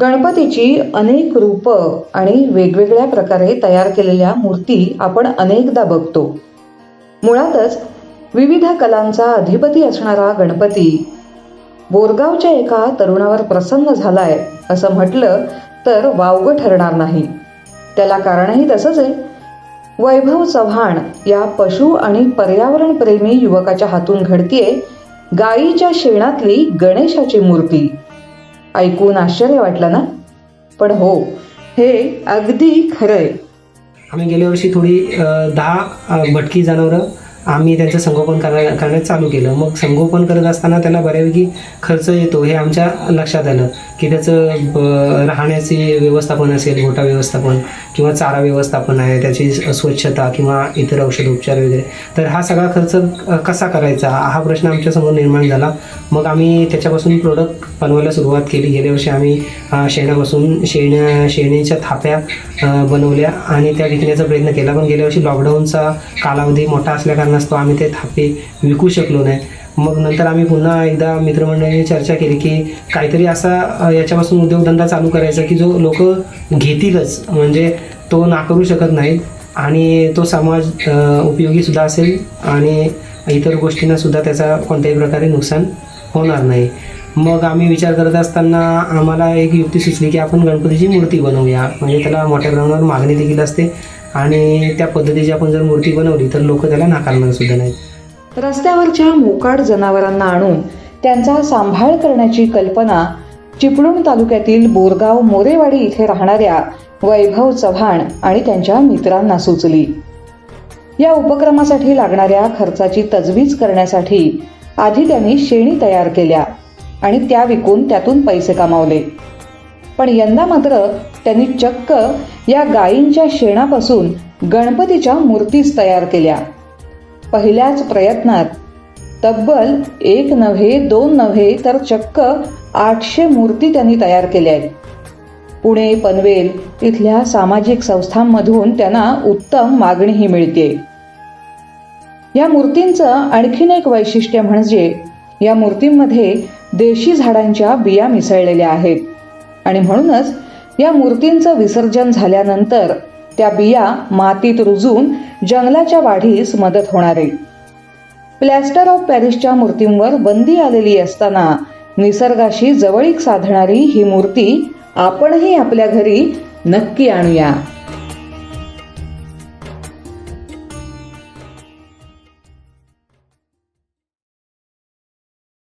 गणपतीची अनेक रूपं आणि वेगवेगळ्या प्रकारे तयार केलेल्या मूर्ती आपण अनेकदा बघतो. मुळातच विविध कलांचा अधिपती असणारा गणपती बोरगावच्या एका तरुणावर प्रसन्न झालाय असं म्हटलं तर वावगं ठरणार नाही. त्याला कारणही तसंच आहे. वैभव चव्हाण या पशु आणि पर्यावरण प्रेमी युवकाच्या हातून घडतीये गायीच्या शेणातली गणेशाची मूर्ती. ऐकून आश्चर्य वाटलं ना? पण हो हे अगदी खरंय. आम्ही गेल्या वर्षी थोडी दहा भटकी जनावरं आम्ही त्यांचं संगोपन करा करणं चालू केलं. मग संगोपन करत असताना त्याला बऱ्यापैकी खर्च येतो हे आमच्या लक्षात आलं. की त्याचं ब- राहण्याची व्यवस्थापन असेल गोटा व्यवस्थापन किंवा चारा व्यवस्थापन आहे त्याची स्वच्छता किंवा इतर औषध उपचार वगैरे. तर हा सगळा खर्च कसा करायचा? हा प्रश्न आमच्यासमोर निर्माण झाला. मग आम्ही त्याच्यापासून प्रोडक्ट बनवायला सुरुवात केली. गेल्या वर्षी आम्ही शेणापासून शेण्या शेणीच्या थाप्या बनवल्या आणि त्या विकण्याचा प्रयत्न केला. पण गेल्या वर्षी लॉकडाऊनचा कालावधी मोठा असल्याकारणाने कारणास्तव आम्ही ते थापे विकू शकलो नाही. मग नंतर आम्ही पुन्हा एकदा मित्रमंडळीने चर्चा केली की काहीतरी असा याच्यापासून उद्योगधंदा चालू करायचा की जो लोक घेतीलच. म्हणजे तो नाकारू शकत नाहीत आणि तो समाज उपयोगीसुद्धा असेल आणि इतर गोष्टींनासुद्धा त्याचा कोणत्याही प्रकारे नुकसान होणार नाही. मग आम्ही विचार करत असताना आम्हाला एक युक्ती सुचली की आपण गणपतीची मूर्ती बनवूया. म्हणजे त्याला मोठ्या प्रमाणावर मागणी देखील असते. आणि त्या पद्धतीची आपण जर मूर्ती बनवली तर लोक त्याला नाकारणार सुद्धा नाहीत. रस्त्यावरच्या मोकाड जनावरांना आणून त्यांचा सांभाळ करण्याची कल्पना चिपळूण तालुक्यातील बोरगाव मोरेवाडी इथे राहणाऱ्या वैभव चव्हाण आणि त्यांच्या मित्रांना सुचली. या उपक्रमासाठी लागणाऱ्या खर्चाची तजवीज करण्यासाठी आधी त्यांनी शेणी तयार केल्या आणि त्या विकून त्यातून पैसे कमावले. पण यंदा मात्र त्यांनी चक्क या गायींच्या शेणापासून गणपतीच्या मूर्तीच तयार केल्या. पहिल्याच प्रयत्नात तब्बल एक नव्हे दोन नव्हे तर चक्क आठशे मूर्ती त्यांनी तयार केल्या आहेत. पुणे पनवेल इथल्या सामाजिक संस्थांमधून त्यांना उत्तम मागणीही मिळते या मूर्तींचं आणखीन एक वैशिष्ट्य म्हणजे या मूर्तींमध्ये देशी झाडांच्या बिया मिसळलेल्या आहेत. आणि म्हणूनच या मूर्तींचं विसर्जन झाल्यानंतर त्या बिया मातीत रुजून जंगलाच्या वाढीस मदत होणार. आहे प्लॅस्टर ऑफ पॅरिसच्या मूर्तींवर बंदी आलेली असताना निसर्गाशी जवळीक साधणारी ही मूर्ती आपणही आपल्या घरी नक्की आणूया.